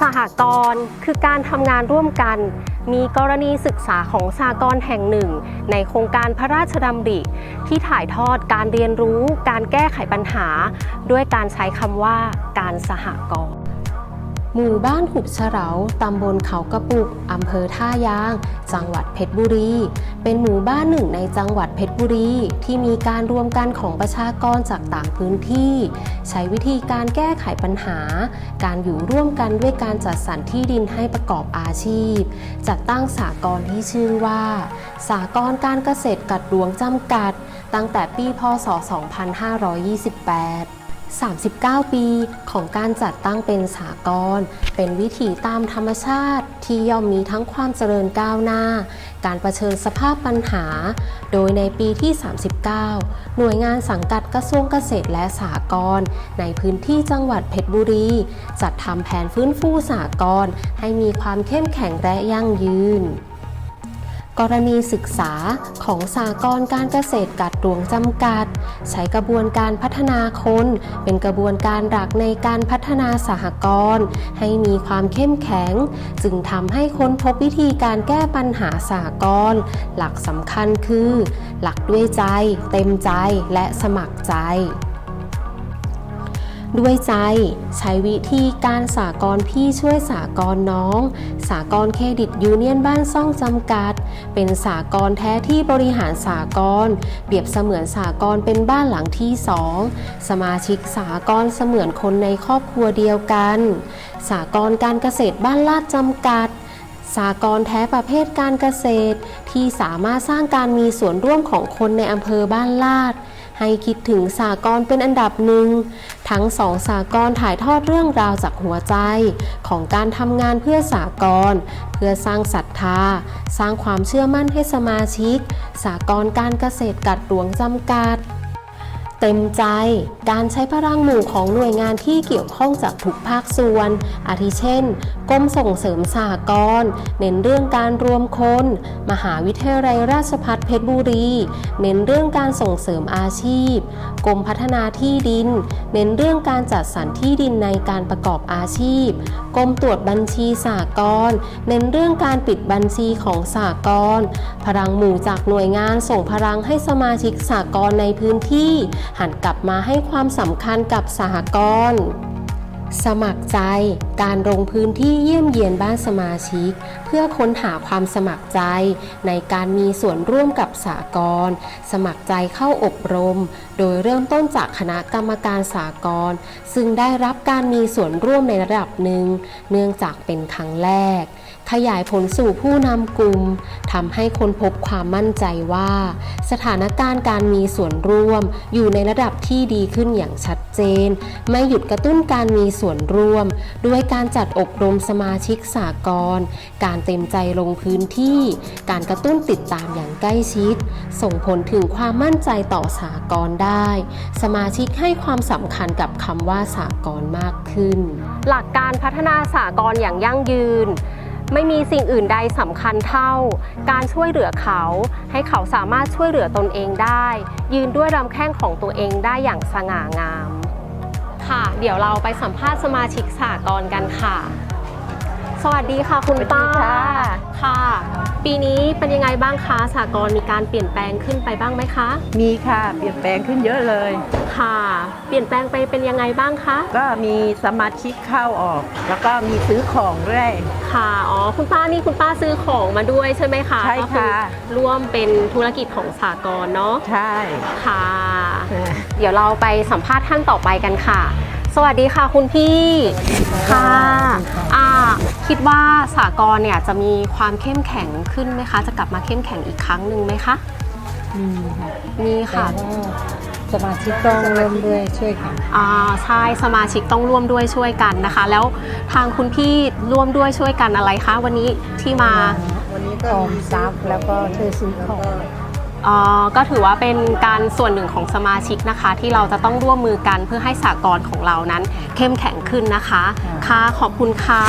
สหกรณ์คือการทำงานร่วมกัน มีกรณีศึกษาของสหกรณ์แห่งหนึ่ง ในโครงการพระราชดำริ ที่ถ่ายทอดการเรียนรู้ การแก้ไขปัญหา ด้วยการใช้คำว่าการสหกรณ์ หมู่บ้านหุบเฉลาตำบลเขากระปุกอำเภอท่ายาง จังหวัดเพชรบุรี เป็นหมู่บ้านหนึ่งในจังหวัดเพชรบุรี ที่มีการรวมกันของประชากรจากต่างพื้นที่ ใช้วิธีการแก้ไขปัญหา การอยู่ร่วมกันด้วยการจัดสรรที่ดินให้ประกอบอาชีพ จัดตั้งสากลที่ชื่อว่า สากลการเกษตรกัดหลวงจำกัด ตั้งแต่ปีพศ 2528 39 ปีของการจัดตั้งเป็นสากลเป็นวิถีตามธรรมชาติที่ย่อมมีทั้งความเจริญก้าวหน้า การระเชิญสภาพปัญหา โดยในปีที่ 39 หน่วยงานสังกัดกระทรวงเกษตรและสหกรณ์ในพื้นที่จังหวัดเพชรบุรี จัดทำแผนฟื้นฟูสหกรณ์ให้มีความเข้มแข็งและยั่งยืน กรณีศึกษาของสากลการเกษตรกัดหลวงจำกัด ใช้กระบวนการพัฒนาคน เป็นกระบวนการหลักในการพัฒนาสหกรณ์ให้มีความเข้มแข็ง จึงทำให้ค้นพบวิธีการแก้ปัญหาสหกรณ์หลักสำคัญคือ หลักด้วยใจ เต็มใจและสมัครใจ ด้วยใจใช้วิธีการสากลพี่ช่วยสากลน้อง สากลเครดิตยูเนียนบ้านซ่องจำกัด เป็นสากลแท้ที่บริหารสากลเปรียบเสมือนสากลเป็นบ้านหลังที่สองสมาชิกสากลเสมือนคนในครอบครัวเดียวกัน สากลการเกษตรบ้านลาดจำกัดสากลแท้ประเภทการเกษตร ที่สามารถสร้างการมีส่วนร่วมของคนในอำเภอบ้านลาด ให้คิดถึงสากลเป็นอันดับหนึ่ง ทั้งสองสากลถ่ายทอดเรื่องราวจากหัวใจ ของการทำงานเพื่อสากลเพื่อสร้างศรัทธา สร้างความเชื่อมั่นให้สมาชิก สากลการเกษตรกัดหลวงจำกัดเต็มใจการใช้พลังหมู่ของหน่วยงานที่เกี่ยวข้องจากทุกภาคส่วน อาทิเช่น กรมส่งเสริมสหกรณ์เน้นเรื่องการรวมคน มหาวิทยาลัยราชภัฏเพชรบุรี เน้นเรื่องการส่งเสริมอาชีพ กรมพัฒนาที่ดิน เน้นเรื่องการจัดสรรที่ดินในการประกอบอาชีพ กรมตรวจบัญชีสหกรณ์เน้นเรื่องการปิดบัญชีของสหกรณ์พลังหมู่จากหน่วยงานส่งพลังให้สมาชิกสหกรณ์ในพื้นที่ หันกลับมาให้ความสำคัญกับสหกรณ์ สมัครใจการลงพื้นที่เยี่ยมเยียนบ้านสมาชิก เพื่อค้นหาความสมัครใจ ในการมีส่วนร่วมกับสากลสมัครใจเข้าอบรม โดยเริ่มต้นจากคณะกรรมการสากลซึ่งได้รับการมีส่วนร่วมในระดับหนึ่ง เนื่องจากเป็นครั้งแรก ขยายผลสู่ผู้นำกลุ่มทำให้คนพบความมั่นใจว่า สถานการณ์การมีส่วนร่วม อยู่ในระดับที่ดีขึ้นอย่างชัดเจน ไม่หยุดกระตุ้นการมีส่วนร่วม ด้วยการจัดอบรมสมาชิกสากลการเต็มใจลงพื้นที่ การกระตุ้นติดตามอย่างใกล้ชิด ส่งผลถึงความมั่นใจต่อสากลได้ สมาชิกให้ความสำคัญกับคำว่าสากลมากขึ้น หลักการพัฒนาสากลอย่างยั่งยืน ไม่มีสิ่งอื่นใดสำคัญเท่า การช่วยเหลือเขา ให้เขาสามารถช่วยเหลือตนเองได้ ยืนด้วยลำแข้งของตัวเองได้อย่างสง่างาม ค่ะ เดี๋ยวเราไปสัมภาษณ์สมาชิกสากลกันค่ะ สวัสดีค่ะคุณป้าสวัสดีค่ะ ค่ะ ปีนี้เป็นยังไงบ้างคะสากลมีการเปลี่ยนแปลงขึ้นไปบ้างไหมคะ มีค่ะเปลี่ยนแปลงขึ้นเยอะเลย ค่ะ เปลี่ยนแปลงไปเป็นยังไงบ้างคะ ก็มีสมาชิกเข้าออก แล้วก็มีซื้อของด้วย ค่ะ อ๋อ คุณป้านี่คุณป้าซื้อของมาด้วยใช่ไหมคะใช่ค่ะ ก็อร่วมเป็นธุรกิจของสากลเนาะ ใช่ ค่ะ เดี๋ยวเราไปสัมภาษณ์ท่านต่อไปกันค่ะ สวัสดีค่ะคุณพี่ ค่ะอ่า คิดว่าสากลเนี่ยจะมีความเข้มแข็งขึ้นไหมคะ จะกลับมาเข้มแข็งอีกครั้งหนึ่งไหมคะมีค่ะมีค่ะแต่ว่าสมาชิกต้องร่วมด้วยช่วยกันอ่าใช่สมาชิกต้องร่วมด้วยช่วยกันนะคะ แล้วทางคุณพี่ร่วมด้วยช่วยกันอะไรคะ วันนี้ที่มา วันนี้ก็ออมทรัพย์แล้วก็ช่วยซื้อของอ่า ก็ถือว่าเป็นการส่วนหนึ่งของสมาชิกนะคะ ที่เราจะต้องร่วมมือกันเพื่อให้สากลของเรานั้น เข้มแข็งขึ้นนะคะ ค่ะขอบคุณค่ะ